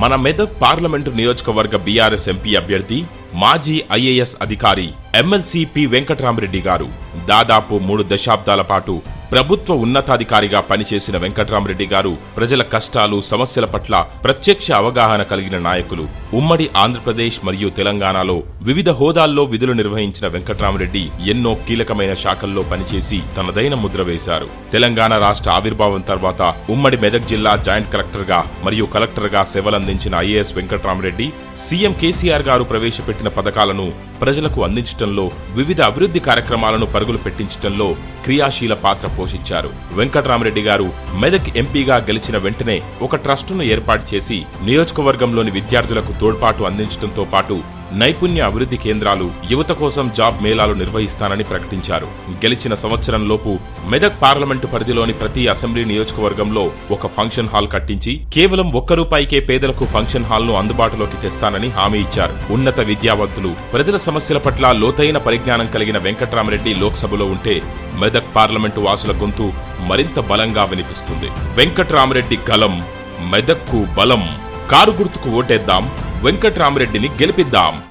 మన మెదక్ పార్లమెంటు నియోజకవర్గ BRS MP అభ్యర్థి మాజీ ఐఏఎస్ అధికారి ఎమ్మెల్సీ పి వెంకట్రామరెడ్డి గారు దాదాపు మూడు దశాబ్దాల పాటు ప్రభుత్వ ఉన్నతాధికారిగా పనిచేసిన వెంకట్రామరెడ్డి గారు ప్రజల కష్టాలు సమస్యల పట్ల ప్రత్యక్ష అవగాహన కలిగిన నాయకులు. ఉమ్మడి ఆంధ్రప్రదేశ్ మరియు తెలంగాణలో వివిధ హోదాల్లో విధులు నిర్వహించిన వెంకట్రామరెడ్డి ఎన్నో కీలకమైన శాఖల్లో పనిచేసి తనదైన ముద్ర వేశారు. తెలంగాణ రాష్ట్ర ఆవిర్భావం తర్వాత ఉమ్మడి మెదక్ జిల్లా జాయింట్ కలెక్టర్గా మరియు కలెక్టర్గా సేవలందించిన ఐఏఎస్ వెంకట్రామరెడ్డి సీఎం కేసీఆర్ గారు ప్రవేశపెట్టిన పథకాలను ప్రజలకు అందించటంలో వివిధ అభివృద్ధి కార్యక్రమాలను పరుగులు పెట్టించటంలో క్రియాశీల పాత్ర పోషించారు. వెంకటరామరెడ్డి గారు మెదక్ ఎంపీగా గెలిచిన వెంటనే ఒక ట్రస్టును ఏర్పాటు చేసి నియోజకవర్గంలోని విద్యార్థులకు తోడ్పాటు అందించడంతో పాటు నైపుణ్య అభివృద్ధి కేంద్రాలు యువత కోసం జాబ్ మేళాలు నిర్వహిస్తానని ప్రకటించారు. గెలిచిన సంవత్సరంలోపు మెదక్ పార్లమెంటు పరిధిలోని ప్రతి అసెంబ్లీ నియోజకవర్గంలో ఒక ఫంక్షన్ హాల్ కట్టించి కేవలం ఒక్క రూపాయికే పేదలకు ఫంక్షన్ హాల్ను అందుబాటులోకి తెస్తానని హామీ ఇచ్చారు. ఉన్నత విద్యావంతులు ప్రజల సమస్యల పట్ల లోతైన పరిజ్ఞానం కలిగిన వెంకట్రామరెడ్డి లోక్సభలో ఉంటే మెదక్ పార్లమెంటు వాసుల గొంతు మరింత బలంగా వినిపిస్తుంది. వెంకట్రామరెడ్డి గలం మెదక్కు బలం. కారు గుర్తుకు ఓటేద్దాం వెంకట్రామరెడ్డిని గెలిపిద్దాం.